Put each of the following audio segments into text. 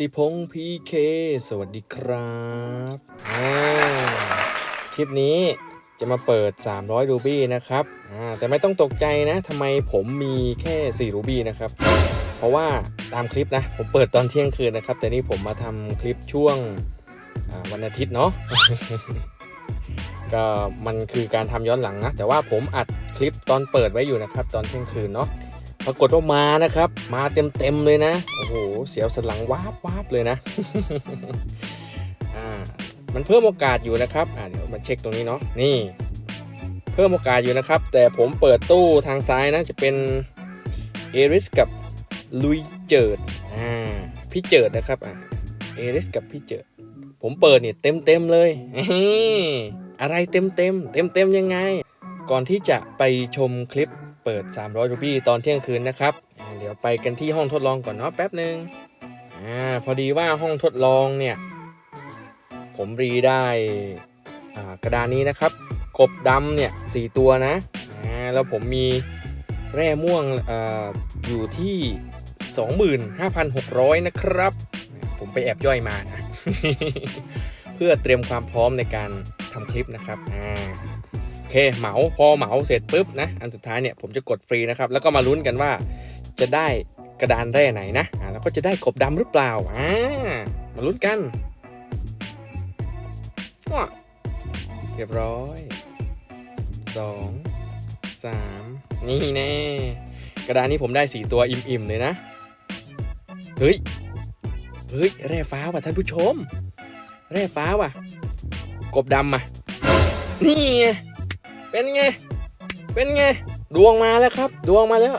ติพงศ์พีเคสวัสดีครับคลิปนี้จะมาเปิด 300 รูบี้นะครับแต่ไม่ต้องตกใจนะทำไมผมมีแค่ 4 รูบี้นะครับ เพราะว่าตามคลิปนะ ผมเปิดตอนเที่ยงคืนนะครับ แต่นี่ผมมาทำคลิปช่วงวันอาทิตย์เนาะก็มันคือการทำย้อนหลังนะ แต่ว่าผมอัดคลิปตอนเปิดไว้อยู่นะครับ ตอนเที่ยงคืนเนาะ ปรากฏว่ามานะครับ มาเต็มเต็มๆเลยนะ โอ้โห เสียวสนหลังวาบวาบเลยนะอ่ามันเพิ่มโอกาสอยู่นะครับอ่าเดี๋ยวมาเช็คตรงนี้เนาะนี่เพิ่มโอกาสอยู่นะครับ แต่ผมเปิดตู้ทางซ้ายนะจะเป็นเอริสกับลุยเจิดอ่าพี่เจิดนะครับอ่าเอริสกับพี่เจิด ผมเปิดเนี่ยเต็มเต็มๆเลยอะไรเต็มเต็มเต็มเต็มๆยังไง ก่อนที่จะไปชมคลิป เปิด 300 รูปี้ตอนเที่ยงคืนนะครับเดี๋ยวไปกันที่ห้องทดลองก่อนเนาะแป๊บหนึ่งอ่าพอดีว่าห้องทดลองเนี่ย ผมรีได้กระดานนี้นะครับ กบดำเนี่ยสตัวนะอ่าแล้วผมมีแร่ม่วงอาอยู่ที่ 25,600 นะครับ ผมไปแอบย่อยมานะ เพื่อเตรียมความพร้อมในการทำคลิปนะครับอ่า เคเหมาพอเหมาเสร็จปุ๊บนะอันสุดท้ายเนี่ยผมจะกดฟรีนะครับแล้วก็มาลุ้นกันว่าจะได้กระดานแร่ไหนนะอ่าแล้วก็จะได้กบดำหรือเปล่าอ่ามาลุ้นกันเรียบร้อยสองสามนี่แน่กระดานนี้ผมได้สี่ตัวอิ่มๆเลยนะเฮ้ยเฮ้ยแร่ฟ้าว่ะท่านผู้ชม แร่ฟ้าว่ะ กบดำมานี่ไง เป็นไง เป็นไง ดวงมาแล้วครับ ดวงมาแล้ว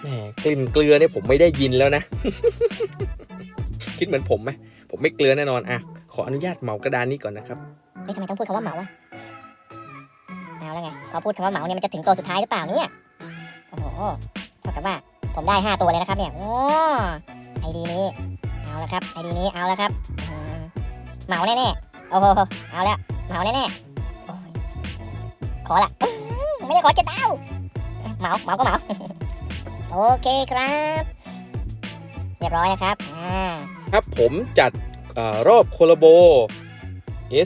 แหมกลิ่นเกลือเนี่ยผมไม่ได้ยินแล้วนะ คิดเหมือนผมไหม ผมไม่เกลือแน่นอน อะ ขออนุญาตเหมากระดานนี้ก่อนนะครับ เฮ้ยทำไมต้องพูดคำว่าเหมาวะเอาแล้วไง พอพูดคำว่าเหมาเนี่ยมันจะถึงตัวสุดท้ายหรือเปล่าเนี่ย โอ้โหเท่ากับว่า ผมได้ห้าตัวเลยนะครับเนี่ย โอ้ไอดีนี้ เอาและครับ ไอดีนี้ เอาและครับ เหมาแน่ๆ โอ้โห เอาแล้ว เหมาแน่ๆ ขอละไม่ได้ขอเจ็ดดาวเมาเมาก็เมาโอเคครับเรียบร้อยนะครับอ่าครับผมจัดอรอบโคลาโบ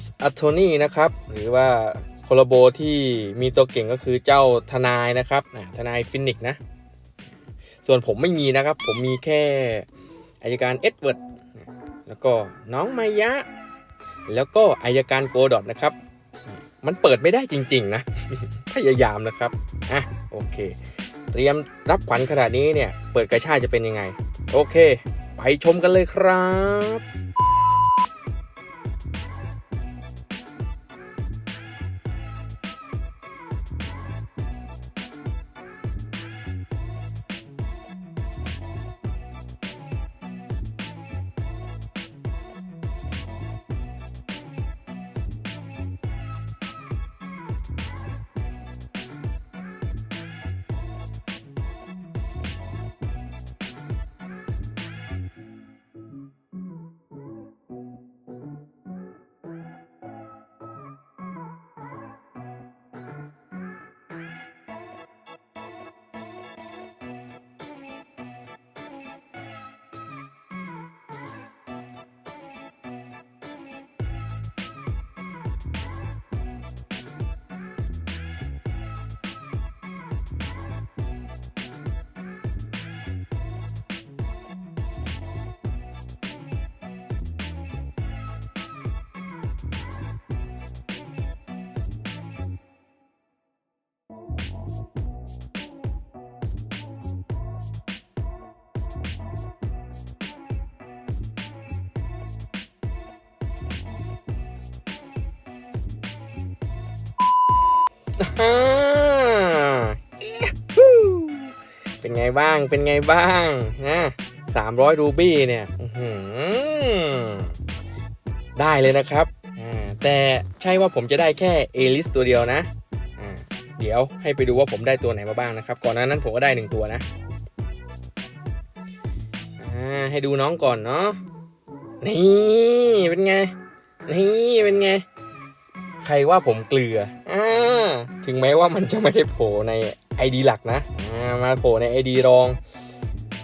S a t t o r n e y นะครับ หรือว่าโคลาโบที่มีตัวเก่งก็คือเจ้าทนายนะครับทนายฟินิกนะ ส่วนผมไม่มีนะครับ ผมมีแค่อายการเอ็ดเวิร์ดแล้วก็น้องมายะ แล้วก็อายการโกดอทนะครับ มันเปิดไม่ได้จริง ๆ นะ พยายามนะครับ อะ โอเค เตรียมรับขวัญขนาดนี้เนี่ย เปิดกระชาจะเป็นยังไง โอเค ไปชมกันเลยครับ เป็นไงบ้าง เป็นไงบ้างนะสามร้อยรูบี้เนี่ยได้เลยนะครับอ่าแต่ใช่ว่าผมจะได้แค่เอลิสตัวเดียวนะอ่าเดี๋ยวให้ไปดูว่าผมได้ตัวไหนมาบ้างนะครับ ก่อนหน้านั้นผมก็ได้หนึ่งตัวนะอ่าให้ดูน้องก่อนเนาะ นี่ เป็นไง นี่ เป็นไง ใครว่าผมเกลืออ่า ถึงแม้ว่ามันจะไม่ได้โผล่ใน ID หลักนะมาโผล่ใน ID รอง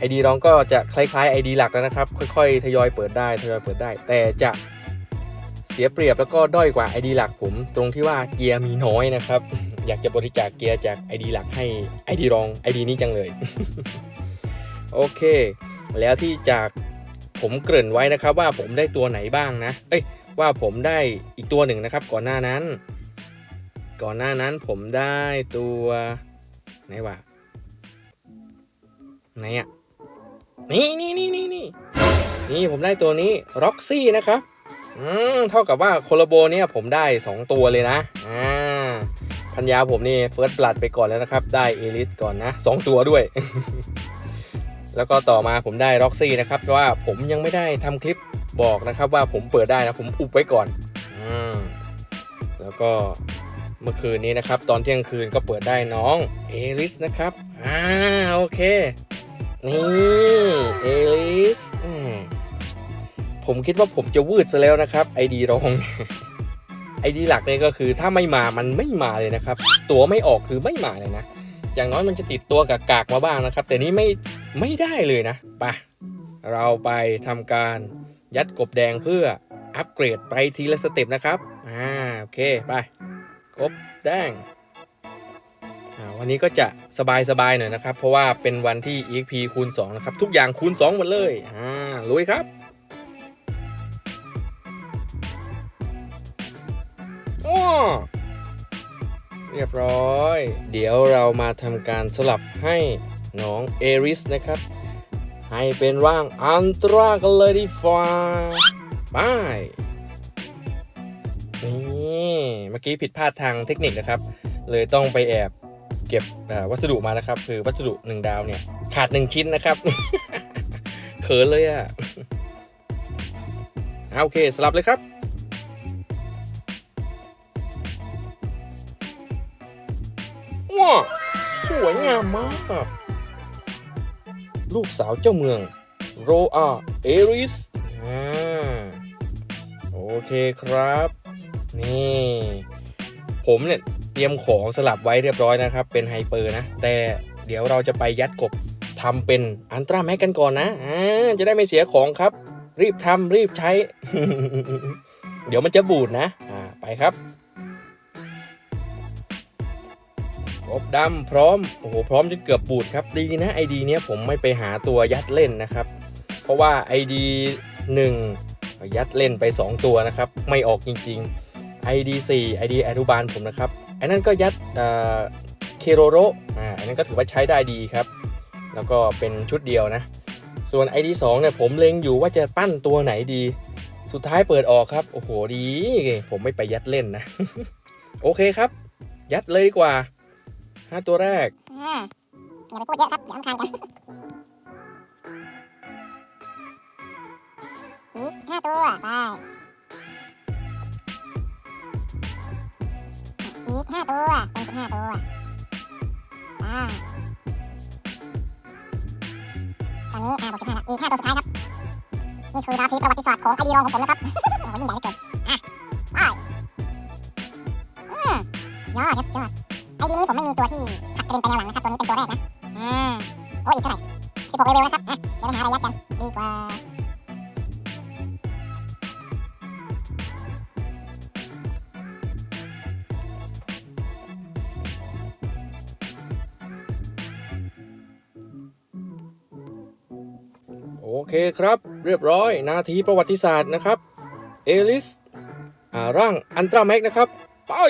ID รองก็จะคล้ายๆ ID หลักแล้วนะครับ ค่อยๆ ทยอยเปิดได้ทยอยเปิดได้ แต่จะเสียเปรียบแล้วก็ด้อยกว่า ID หลักผม ตรงที่ว่าเกียร์มีน้อยนะครับ อยากจะบริจาคเกียร์จาก ID หลักให้ ID รอง ID นี้จังเลย โอเค แล้วที่จากผมเกริ่นไว้นะครับว่าผมได้ตัวไหนบ้างนะ เอ้ยว่าผมได้อีกตัวหนึ่งนะครับก่อนหน้านั้น ก่อนหน้านั้นผมได้ตัวไหนวะไหนอะนี่นี่นี่นี่นี่นี่ผมได้ตัวนี้ Roxy นะครับอืมเท่ากับว่าโคลาโบเนี่ยผมได้ 2 ตัวเลยนะอ่าพันยาผมนี่เฟิร์สบลัดไปก่อนแล้วนะครับ ได้เอลิสก่อนนะ 2 ตัวด้วย แล้วก็ต่อมาผมได้ Roxy นะครับเพราะว่าผมยังไม่ได้ทำคลิปบอกนะครับว่าผมเปิดได้นะ ผมอุบไว้ก่อนอืมแล้วก็ เมื่อคืนนี้นะครับ ตอนเที่ยงคืนก็เปิดได้น้องเอลิสนะครับ อ่าโอเค นี่เอลิสผมคิดว่าผมจะวืดซะแล้วนะครับไอดีรองไอดีหลักเนี่ยก็คือถ้าไม่มามันไม่มาเลยนะครับ ตัวไม่ออกคือไม่มาเลยนะ อย่างน้อยมันจะติดตัวกับกากมาบ้างนะครับ แต่นี้ไม่ไม่ได้เลยนะปะเราไปทำการยัดกบแดงเพื่ออัปเกรดไปทีละสเต็ปนะครับ อ่า โอเค ไป กบแดงวันนี้ก็จะสบายๆหน่อยนะครับ เพราะว่าเป็นวันที่ EXP คูณ 2 นะครับ ทุกอย่างคูณ 2 หมดเลยอ่าลุยครับอ้อเรียบร้อย เดี๋ยวเรามาทำการสลับให้น้องเอริสนะครับ ให้เป็นร่างอันตรากันเลยดีฟ้าไปนี่ เมื่อกี้ผิดพลาดทางเทคนิคนะครับ เลยต้องไปแอบเก็บวัสดุมานะครับ คือวัสดุหนึ่งดาวเนี่ย ขาดหนึ่งชิ้นนะครับเขินเลยอะ่ะอะโอเคสลับเลยครับว้าสวยงามมาก ลูกสาวเจ้าเมือง โรอา เอริสโอเคครับ นี่ ผมเนี่ยเตรียมของสลับไว้เรียบร้อยนะครับ เป็นไฮเปอร์นะ แต่เดี๋ยวเราจะไปยัดกบทำเป็นอันตราแม็กกันก่อนนะอ่าจะได้ไม่เสียของครับ รีบทำรีบใช้ เดี๋ยวมันจะบูดนะ อ่า ไปครับกบดำพร้อม โอ้โห พร้อมจนเกือบบูดครับ ดีนะไอดีเนี้ยผมไม่ไปหาตัวยัดเล่นนะครับ เพราะว่าไอดีหนึ่งยัดเล่นไป 2 ตัวนะครับ ไม่ออกจริง ๆ ID 4 ID อนุบาลผมนะครับไอ้นั่นก็ยัดเคโรโรอ่าอันนั้นก็ถือว่าใช้ได้ดีครับ แล้วก็เป็นชุดเดียวนะ ส่วน ID 2เนี่ยผมเล็งอยู่ว่าจะปั้นตัวไหนดี สุดท้ายเปิดออกครับ โอ้โหดี ผมไม่ไปยัดเล่นนะ โอเคครับ ยัดเลยดีกว่าห้าตัวแรกอ่าอย่าไปพูดเยอะครับเดี๋ยวรำคาญกันอีกห้าตัว ไป อีกห้าตัวเป็นสิบห้าตัวอ่าตอนนี้อ่าบวกสิบห้าอีกห้าตัวสุดท้ายครับ นี่คือนาทีประวัติศาสตร์ของไอดีรองของผมนะครับ เรียบร้อย นาทีประวัติศาสตร์นะครับ เอลิสอ่าร่างอันตราแม็กนะครับ ไป ว้า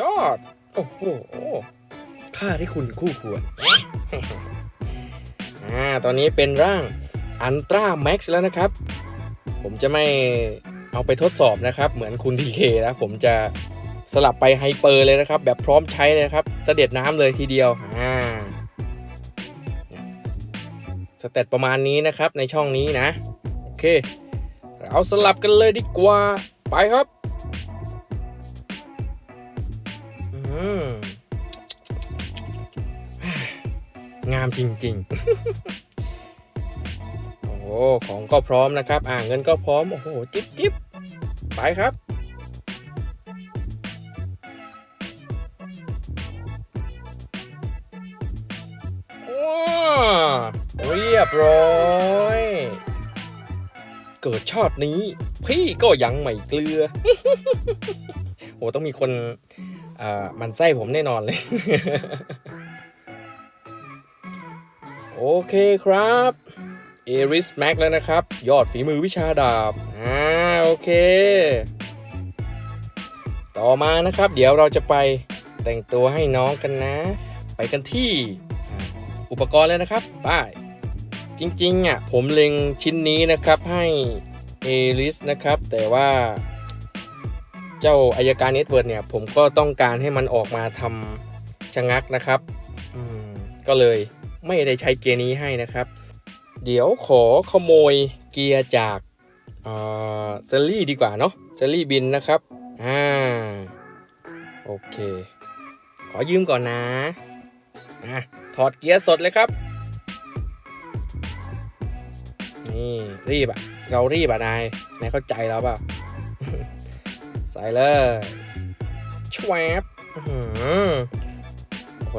ยอด โอ้โหค่าที่คุณคู่ควรอ่าตอนนี้เป็นร่างอันตราแม็กซ์แล้วนะครับ ผมจะไม่เอาไปทดสอบนะครับ เหมือนคุณทีเคนะผมจะ สลับไปไฮเปอร์เลยนะครับ แบบพร้อมใช้เลยครับ เสด็จน้ำเลยทีเดียวอ่าสเตตประมาณนี้นะครับในช่องนี้นะ โอเค เราสลับกันเลยดีกว่า ไปครับอืมงามจริง ๆ โอ้ ของก็พร้อมนะครับ อ่างเงินก็พร้อม โอ้โห จิ๊บจิ๊บไปครับ เรียบร้อย เกิดชาตินี้ พี่ก็ยังไม่เกลือโอ้ต้องมีคนอ่ามันไส้ผมแน่นอนเลย โอเคครับเอริสแม็กแล้วนะครับ ยอดฝีมือวิชาดาบ อ่า โอเค ต่อมานะครับ เดี๋ยวเราจะไปแต่งตัวให้น้องกันนะ ไปกันที่ อุปกรณ์เลยนะครับไป้ายจริงๆอะผมเล็งชิ้นนี้นะครับให้เอริสนะครับ แต่ว่า เจ้าอายการเน็ตเวิร์ดเนี่ย ผมก็ต้องการให้มันออกมาทำชะงักนะครับก็เลยไม่ได้ใช้เกียร์นี้ให้นะครับ เดี๋ยวขอขโมยเกียร์จากเซลลี่ดีกว่าเนาะเซลลี่บินนะครับอ่าโอเค ขอยืมก่อนนะอะ ถอดเกียร์สดเลยครับ นี่รีบอะเรารีบอะนายนายเข้าใจแล้วเปล่าใส่เลยชวบโอ้โห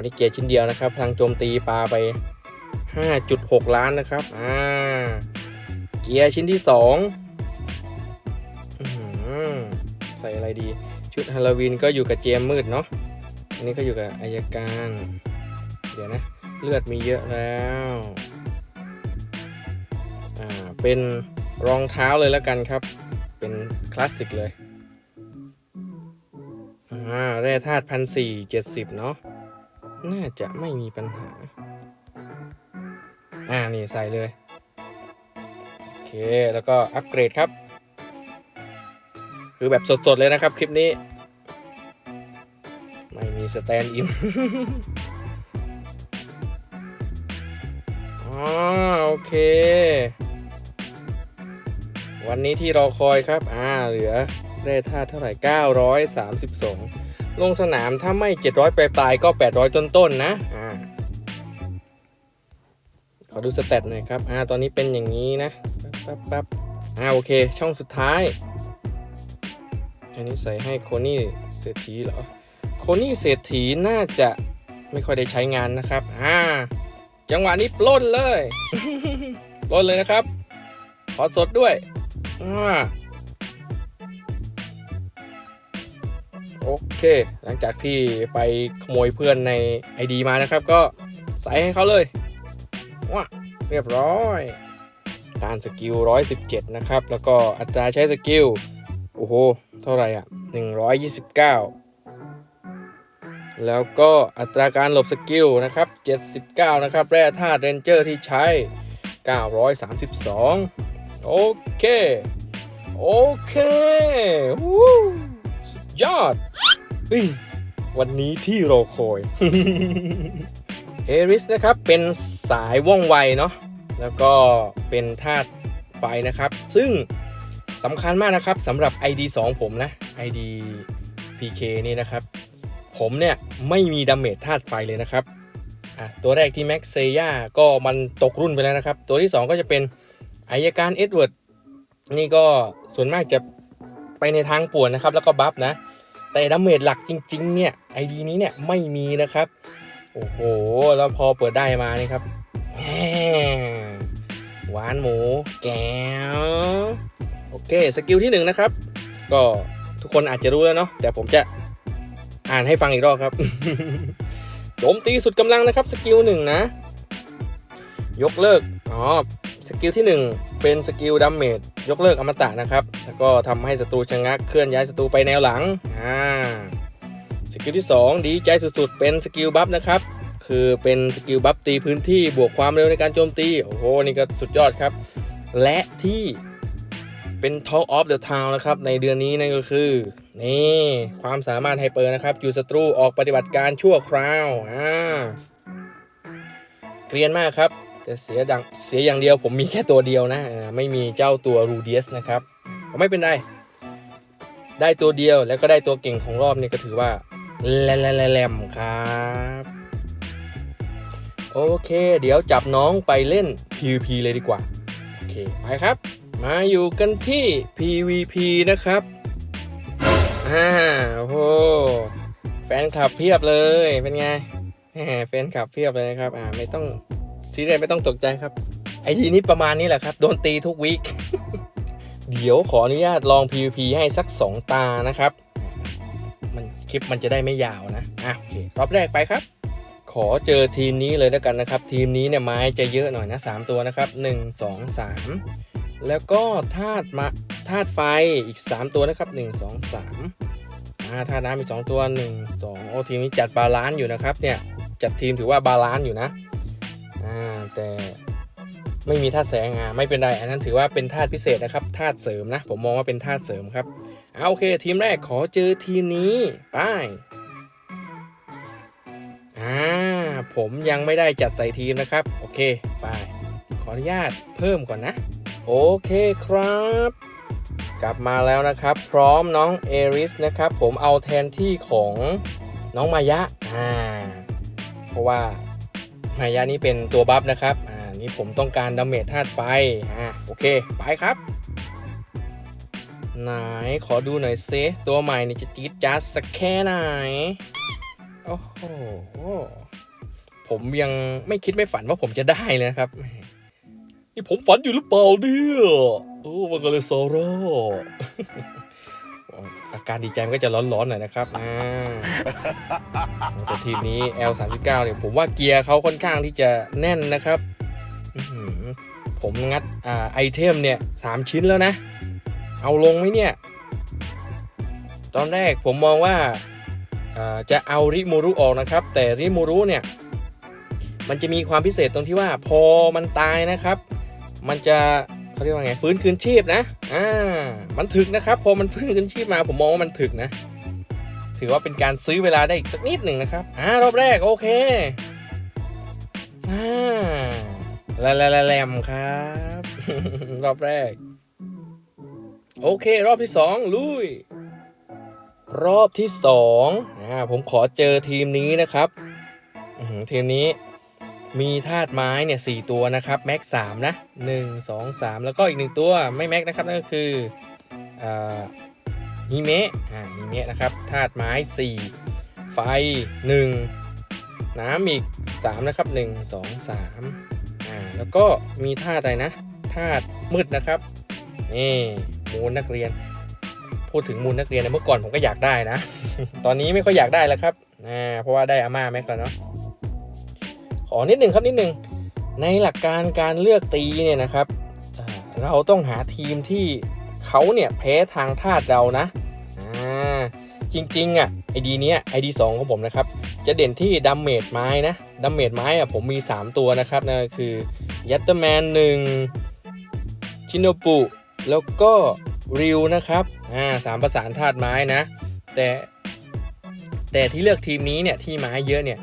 นี่เกียร์ชิ้นเดียวนะครับ พลังโจมตีปลาไป 5.6 ล้านนะครับ อ่า เกียร์ชิ้นที่2อื้อหือใส่อะไรดี ชุดฮาโลวีนก็อยู่กับเจมมืดเนาะ อันนี้ก็อยู่กับอายการ เดี๋ยวนะ เลือดมีเยอะแล้ว อ่า เป็นรองเท้าเลยแล้วกันครับ เป็นคลาสสิกเลย อ่า แร่ธาตุพันสี่เจ็ดสิบเนาะ น่าจะไม่มีปัญหา อ่า นี่ใส่เลย โอเค แล้วก็อัปเกรดครับ คือแบบสดๆเลยนะครับคลิปนี้ ไม่มีสแตนด์อิน โอเค วันนี้ที่รอคอยครับ อ่า เหลือได้ท่าเท่าไหร่ 932 ลงสนามถ้าไม่ 700 ปลายๆก็ 800 ต้นๆนนะ อ่า ขอดูสเตตหน่อยครับ อ่า ตอนนี้เป็นอย่างนี้นะแป๊บแป๊บอ่า โอเค ช่องสุดท้าย อันนี้ใส่ให้โคนี่เศรษฐีเหรอ โคนี่เศรษฐีน่าจะไม่ค่อยได้ใช้งานนะครับ อ่า จังหวะนี้ปล้นเลยปล้นเลยนะครับ ขอสดด้วยอ่าโอเค หลังจากที่ไปขโมยเพื่อนใน ID มานะครับ ก็ใส่ให้เขาเลยว้าเรียบร้อยการสกิล 117 นะครับ แล้วก็อัตราใช้สกิล โอ้โห เท่าไหร่อะ 129 แล้วก็อัตราการหลบสกิลนะครับ 79 นะครับ แร่ธาตุเรนเจอร์ที่ใช้ 932 โอเค โอเควู้สุดยอดวันนี้ที่รอคอยเอริสนะครับ เป็นสายว่องไวเนาะแล้วก็เป็นธาตุไฟนะครับ ซึ่งสำคัญมากนะครับสำหรับ ID 2 ผมนะ ID PK นี่นะครับ ผมเนี่ยไม่มีดาเมจธาตุไฟเลยนะครับอะตัวแรกที่แม็กเซย่าก็มันตกรุ่นไปแล้วนะครับ ตัวที่ 2 ก็จะเป็นอายการเอ็ดเวิร์ดนี่ก็ส่วนมากจะไปในทางป่วนนะครับ แล้วก็บัฟนะ แต่ดาเมจหลักจริง ๆ เนี่ยไอดีนี้เนี่ยไม่มีนะครับ โอ้โห แล้วพอเปิดได้มานี่ครับหมหวานหมูแก้วโอเค สกิลที่หนึ่งนะครับ ก็ทุกคนอาจจะรู้แล้วเนาะแต่ผมจะ อ่านให้ฟังอีกรอบครับโจมตีสุดกำลังนะครับสกิลหนึ่งนะ ยกเลิกอ๋อสกิลที่ 1 เป็นสกิลดัมเมจยกเลิกอมตะนะครับ แล้วก็ทำให้ศัตรูชะงักเคลื่อนย้ายศัตรูไปแนวหลังอ่าสกิลที่ 2 ดีใจสุดๆ เป็นสกิลบัฟนะครับ คือเป็นสกิลบัฟตีพื้นที่บวกความเร็วในการโจมตี โอ้โห นี่ก็สุดยอดครับ และที่เป็น Talk of the Town นะครับ ในเดือนนี้นั่นก็คือ นี่ความสามารถไฮเปอร์นะครับอยู่ศัตรูออกปฏิบัติการชั่วคราวอ่าเกรียนมากครับ แต่เสียดังเสียอย่างเดียวผมมีแค่ตัวเดียวนะไม่มีเจ้าตัวรูเดียสนะครับไม่เป็นไรได้ตัวเดียวแล้วก็ได้ตัวเก่งของรอบนี้ก็ถือว่าแลแลแลแลมครับโอเค เดี๋ยวจับน้องไปเล่น PVP เลยดีกว่า โอเค ไปครับ มาอยู่กันที่ PVP นะครับ อ่าโอ้โหแฟนคลับเพียบเลยเป็นไงแหมแฟนคลับเพียบเลยนะครับอ่าไม่ต้องซีเรียสไม่ต้องตกใจครับไอทีนี้ประมาณนี้แหละครับโดนตีทุกวีคเดี๋ยวขออนุญาตลอง PVP ให้สัก 2 ตานะครับ มันคลิปมันจะได้ไม่ยาวนะอะโอเครอบแรกไปครับ ขอเจอทีมนี้เลยแล้วกันนะครับ ทีมนี้เนี่ยไม้จะเยอะหน่อยนะ 3 ตัวนะครับ 1 2 3 แล้วก็ธาตุมาธาตุไฟอีก 3 ตัวนะครับ 1 2 3อ่าธาน้ำอีก2ตัว1 2โอทีมนี้จัดบาลานซ์อยู่นะครับเนี่ยจัดทีมถือว่าบาลานซ์อยู่นะอ่าแต่ไม่มีธาตุแสงอ่าไม่เป็นไรอันนั้นถือว่าเป็นธาตุพิเศษนะครับธาตุเสริมนะ ผมมองว่าเป็นธาตุเสริมครับเอาโอเค ทีมแรกขอเจอทีมนี้ไปอ่าผมยังไม่ได้จัดใส่ทีมนะครับ โอเค ไป ขออนุญาตเพิ่มก่อนนะ โอเคครับ กลับมาแล้วนะครับ พร้อมน้องเอริสนะครับ ผมเอาแทนที่ของน้องมายะอ่าเพราะว่ามายานี้เป็นตัวบัฟนะครับอ่านี่ผมต้องการดาเมจธาตุไฟอ่าโอเคไปครับไหนขอดูหน่อยเซตัวใหม่นี่จะจี๊ดจ๊าสักแค่ไหนโอ้โหผมยังไม่คิดไม่ฝันว่าผมจะได้เลยนะครับ นี่ผมฝันอยู่หรือเปล่าเนี่ยโอ้มันก็เลยโซโร่อาการดีใจมันก็จะร้อนๆหน่อยนะครับอ่าแต่ทีมนี้ L39 เนี่ยผมว่าเกียร์เขาค่อนข้างที่จะแน่นนะครับอื้อหือผมงัดอ่าไอเทมเนี่ยสามชิ้นแล้วนะ เอาลงไหมเนี่ย ตอนแรกผมมองว่าอ่าจะเอาริมูรุออกนะครับ แต่ริมูรุเนี่ย มันจะมีความพิเศษตรงที่ว่าพอมันตายนะครับ มันจะเขาเรียกว่าไงฟื้นคืนชีพนะอ่ามันถึกนะครับพอมันฟื้นคืนชีพมาผมมองว่ามันถึกนะ ถือว่าเป็นการซื้อเวลาได้อีกสักนิดหนึ่งนะครับอ่ารอบแรกโอเคอ่าแลแลแลแลมครับ รอบแรก โอเค รอบที่สองลุย รอบที่สองอ่าผมขอเจอทีมนี้นะครับทีมนี้ มีธาตุไม้เนี่ยสตัวนะครับแม็กสามนะหนึ่งสองสามแล้วก็อีกหนึ่งตัวไม่แม็กนะครับนั่นก็คือฮิเมะอ่าฮิเมะนะครับธาตุไม้ 4 ไฟ 1 น้ำอีก 3 นะครับ 1 2 3อ่าแล้วก็มีธาตุอะไรนะธาตุมืดนะครับนี่มูลนักเรียน พูดถึงมูลนักเรียนเนยเมื่อก่อนผมก็อยากได้นะ ตอนนี้ไม่ค่อยอยากได้แล้วครับอ่าเพราะว่าได้อาม่าแม็กแล้วเนาะ ขอนิดหนึ่งครับนิดหนึ่งในหลักการการเลือกตีเนี่ยนะครับ เราต้องหาทีมที่เขาเนี่ยแพ้ทางธาตุเรานะอ่าจริงๆอะไอดีเนี้ยไอดีสองของผมนะครับ จะเด่นที่ดัมเมจไม้นะดัมเมจไม้อะผมมี 3 ตัวนะครับนั่นคือยัตเตอร์แมนหนึ่งชินโนปุแล้วก็ริวนะครับอ่าสามประสานธาตุไม้นะ แต่แต่ที่เลือกทีมนี้เนี่ยที่ไม้เยอะเนี่ย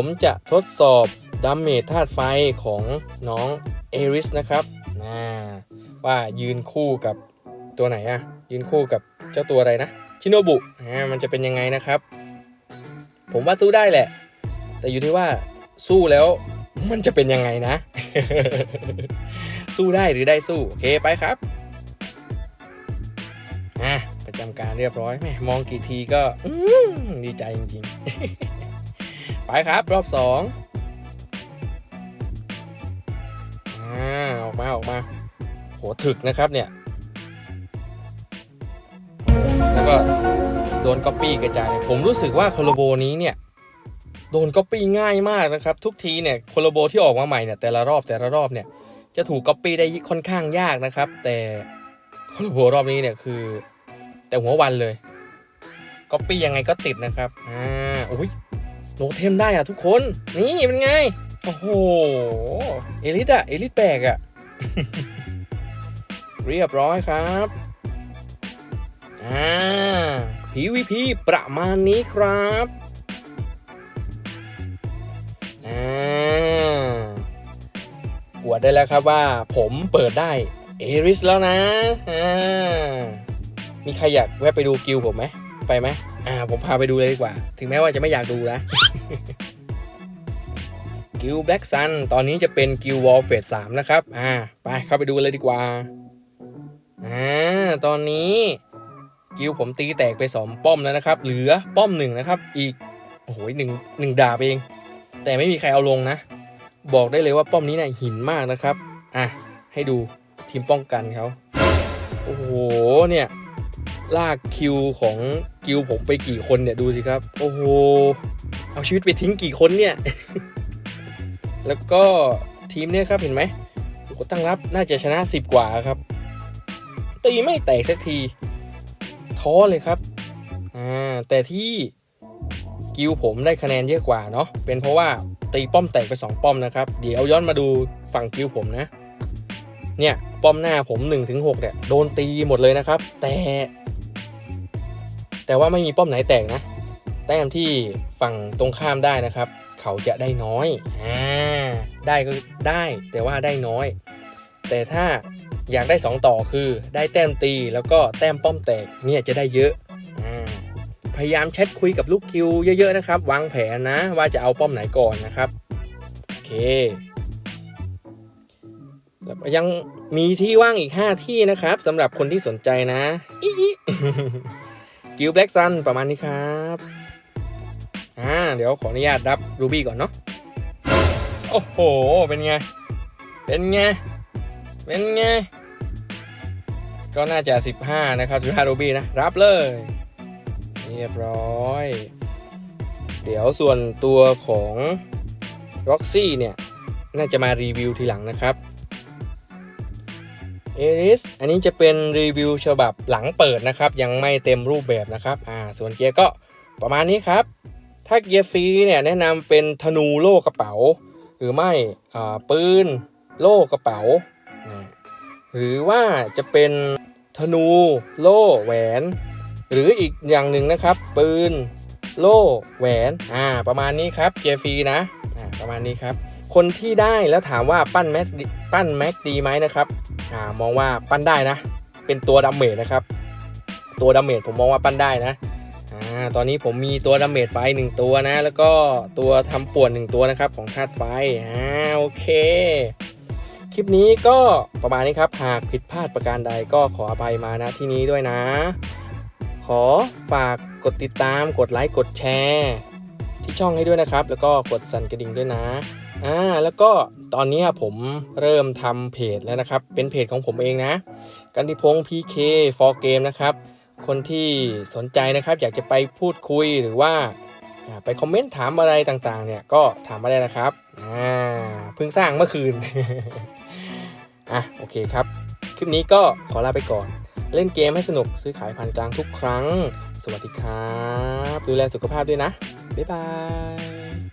ผมจะทดสอบดัมเมจธาตุไฟของน้องเอริสนะครับอ่าว่ายืนคู่กับตัวไหนอะยืนคู่กับเจ้าตัวอะไรนะ ชิโนบุอ่ามันจะเป็นยังไงนะครับ ผมว่าสู้ได้แหละ แต่อยู่ที่ว่าสู้แล้วมันจะเป็นยังไงนะ สู้ได้หรือได้สู้ โอเคไปครับอะประจำการเรียบร้อยแหมมองกี่ทีก็ดีใจจริง ๆ ไปครับ รอบสองอ่าออกมาออกมาโหถึกนะครับเนี่ย แล้วก็โดนก๊อปปี้กระจายผมรู้สึกว่าคโลโบนี้เนี่ยโดนก๊อปปี้ง่ายมากนะครับ ทุกทีเนี่ยคโลโบที่ออกมาใหม่เนี่ยแต่ละรอบแต่ละรอบเนี่ยจะถูกก๊อปปี้ได้ค่อนข้างยากนะครับ แต่โคโลโบรอบนี้เนี่ยคือ แต่หัววันเลยก๊อปปี้ยังไงก็ติดนะครับอ่าอุ้ย โนเทมได้อะทุกคน นี่เป็นไง โอ้โห เอลิทอะเอลิทแบกอะเรียบร้อยครับอ่า PVP ประมาณนี้ครับอ่าอวดได้แล้วครับว่าผมเปิดได้เอริสแล้วนะอ่ามีใครอยากแวะไปดูกิลผมไหม ไปไหม อ่าผมพาไปดูเลยดีกว่า ถึงแม้ว่าจะไม่อยากดูนะกิลแบล็กซันตอนนี้จะเป็นกิลวอลเฟสสามนะครับ อ่า ไปเข้าไปดูเลยดีกว่า อ่า ตอนนี้กิลผมตีแตกไปสองป้อมแล้วนะครับ เหลือป้อมหนึ่งนะครับ อีก โอ้โหหนึ่งหนึ่งดาบเอง แต่ไม่มีใครเอาลงนะ บอกได้เลยว่าป้อมนี้เนี่ยหินมากนะครับ อะ ให้ดูทีมป้องกันเขา โอ้โห เนี่ย ลากคิวของกิวผมไปกี่คนเนี่ยดูสิครับ โอ้โห เอาชีวิตไปทิ้งกี่คนเนี่ย แล้วก็ทีมเนี่ยครับเห็นไหมโอ้ตั้งรับน่าจะชนะ 10 กว่าครับ ตีไม่แตกสักทีท้อเลยครับอ่าแต่ที่กิวผมได้คะแนนเยอะกว่าเนาะเป็นเพราะว่าตีป้อมแตกไป 2 ป้อมนะครับ เดี๋ยวย้อนมาดูฝั่งกิวผมนะ เนี่ยป้อมหน้าผม1-6ถึง6เนี่ยโดนตีหมดเลยนะครับ แต่ แต่ว่าไม่มีป้อมไหนแตกนะ แต้มที่ฝั่งตรงข้ามได้นะครับ เขาจะได้น้อยอ่าได้ก็ได้แต่ว่าได้น้อย แต่ถ้าอยากได้ 2 ต่อคือได้แต้มตีแล้วก็แต้มป้อมแตกเนี่ยจะได้เยอะอพยายามแชทคุยกับลูกคิวเยอะๆนะครับ วางแผนนะว่าจะเอาป้อมไหนก่อนนะครับ โอเค ยังมีที่ว่างอีก 5 ที่นะครับสำหรับคนที่สนใจนะอิอิกิลแบล็กซันประมาณนี้ครับอ่าเดี๋ยวขออนุญาตรับรูบี้ก่อนเนาะโอ้โห เป็นไง เป็นไง เป็นไง ก็น่าจะ 15 นะครับ15รูบี้นะ รับเลย เรียบร้อย เดี๋ยวส่วนตัวของ Roxy เนี่ย น่าจะมารีวิวทีหลังนะครับ เอริสอันนี้จะเป็นรีวิวฉบับหลังเปิดนะครับ ยังไม่เต็มรูปแบบนะครับอ่าส่วนเกียร์ก็ประมาณนี้ครับ ถ้าเกียร์ฟรีเนี่ยแนะนำเป็นธนูโล่กระเป๋า หรือไม่อ่าปืนโล่กระเป๋าอ่าหรือว่าจะเป็นธนูโล่แหวน หรืออีกอย่างหนึ่งนะครับ ปืนโล่แหวนอ่าประมาณนี้ครับเกียร์ฟรีนะอ่าประมาณนี้ครับ คนที่ได้แล้วถามว่าปั้นแม็กปั้นแม็กดีไหมนะครับอ่ามองว่าปั้นได้นะ เป็นตัวดาเมจนะครับ ตัวดาเมจผมมองว่าปั้นได้นะอ่าตอนนี้ผมมีตัวดาเมจไฟหนึ่งตัวนะ แล้วก็ตัวทำป่วนหนึ่งตัวนะครับของธาตุไฟอ่าโอเค คลิปนี้ก็ประมาณนี้ครับ หากผิดพลาดประการใดก็ขออภัยมาณที่นี้ด้วยนะ ขอฝากกดติดตามกดไลค์กดแชร์ ที่ช่องให้ด้วยนะครับ แล้วก็กดสั่นกระดิ่งด้วยนะ อ่าแล้วก็ตอนนี้ผมเริ่มทำเพจแล้วนะครับ เป็นเพจของผมเองนะ กันติพงศ์ PK for Game นะครับ คนที่สนใจนะครับอยากจะไปพูดคุยหรือว่าอ่าไปคอมเมนต์ถามอะไรต่างๆ เนี่ยก็ถามมาได้นะครับอ่าเพิ่งสร้างเมื่อคืน อะโอเคครับ คลิปนี้ก็ขอลาไปก่อน เล่นเกมให้สนุกซื้อขายผ่านกลางทุกครั้ง สวัสดีครับ ดูแลสุขภาพด้วยนะ บ๊ายบาย